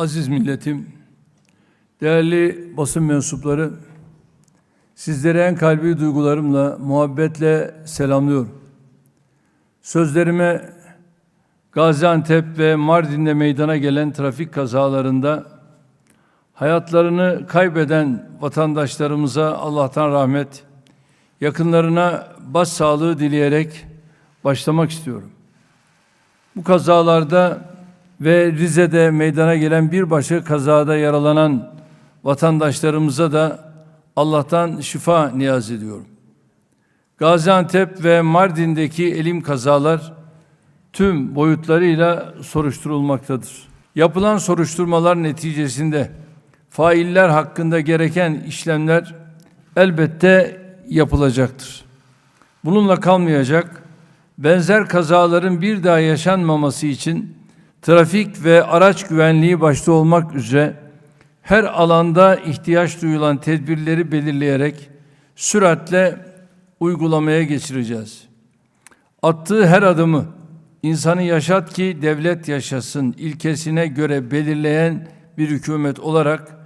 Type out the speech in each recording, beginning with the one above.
Aziz milletim, değerli basın mensupları, sizleri en kalbi duygularımla, muhabbetle selamlıyorum. Sözlerime Gaziantep ve Mardin'de meydana gelen trafik kazalarında hayatlarını kaybeden vatandaşlarımıza Allah'tan rahmet, yakınlarına başsağlığı dileyerek başlamak istiyorum. Bu kazalarda ve Rize'de meydana gelen bir başka kazada yaralanan vatandaşlarımıza da Allah'tan şifa niyaz ediyorum. Gaziantep ve Mardin'deki elim kazalar tüm boyutlarıyla soruşturulmaktadır. Yapılan soruşturmalar neticesinde failler hakkında gereken işlemler elbette yapılacaktır. Bununla kalmayacak, benzer kazaların bir daha yaşanmaması için trafik ve araç güvenliği başta olmak üzere her alanda ihtiyaç duyulan tedbirleri belirleyerek süratle uygulamaya geçireceğiz. Attığı her adımı insanı yaşat ki devlet yaşasın ilkesine göre belirleyen bir hükümet olarak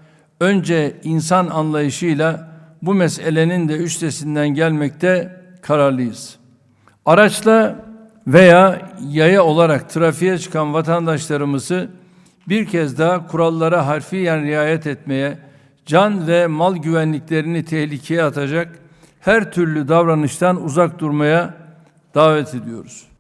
önce insan anlayışıyla bu meselenin de üstesinden gelmekte kararlıyız. Araçla veya yaya olarak trafiğe çıkan vatandaşlarımızı bir kez daha kurallara harfiyen riayet etmeye, can ve mal güvenliklerini tehlikeye atacak her türlü davranıştan uzak durmaya davet ediyoruz.